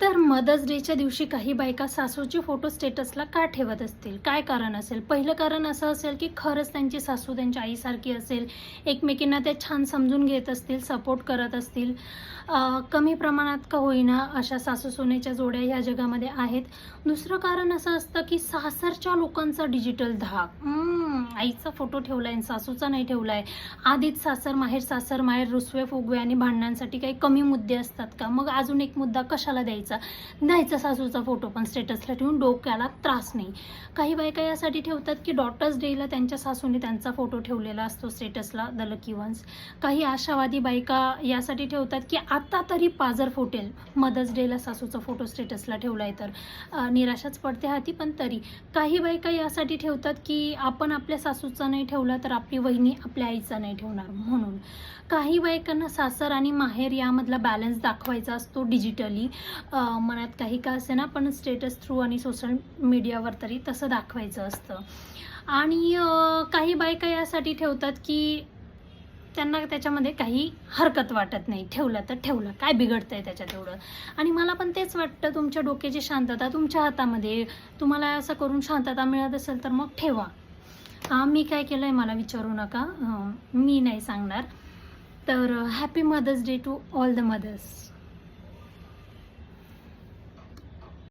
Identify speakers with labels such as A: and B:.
A: तर मदर्स डेच्या दिवशी काही बायका सासूचे फोटो स्टेटसला का ठेवत असतील? काय कारण असेल? पहिलं कारण असं असेल की खरंच त्यांची सासू त्यांच्या आईसारखी असेल एकमेकींना त्या छान समजून घेत असतील सपोर्ट करत असतील. कमी प्रमाणात का होईना अशा सासू सोनेच्या जोड्या ह्या जगामध्ये आहेत. दुसरं कारण असं असतं की सासरच्या लोकांचा डिजिटल धाक. आईचा फोटो ठेवलाय आहे सासूचा नाही ठेवलाय. आधीच सासर माहेर सासर माहेर रुसवे फुगवे आणि भांडणांसाठी काही कमी मुद्दे असतात का? मग अजून एक मुद्दा कशाला द्यायचा? द्यायचा सासूचा फोटो पण स्टेटसला ठेवून डोक्याला त्रास नाही. काही बायका यासाठी ठेवतात की डॉटर्स डेला त्यांच्या सासूने त्यांचा फोटो ठेवलेला असतो स्टेटसला द लकी वन्स काही आशावादी बायका यासाठी ठेवतात की आता तरी पाजर फुटेल. मदर्स डेला सासूचा फोटो स्टेटसला ठेवलाय तर. निराशाच पडते हाती पण तरी. काही बायका यासाठी ठेवतात की आपण आपल्या सासूचा नाही ठेवला तर आपली वहिनी आपल्या आईचा नाही ठेवणार म्हणून. काही बायकांना सासर आणि माहेर यामधला बॅलन्स दाखवायचा असतो डिजिटली मनात काही का असे ना पण स्टेटस थ्रू आणि सोशल मीडियावर तरी तसं दाखवायचं असतं. आणि काही बायका यासाठी ठेवतात की त्यांना त्याच्यामध्ये काही हरकत वाटत नाही. ठेवलं तर ठेवलं. काय बिघडतंय त्याच्यात एवढं? आणि मला पण तेच वाटतं तुमच्या डोक्याची शांतता तुमच्या हातामध्ये. तुम्हाला असं करून शांतता मिळत असेल तर मग ठेवा. हां मी काय केलं आहे मला विचारू नका. मी नाही सांगणार. तर happy mother's day to all the mothers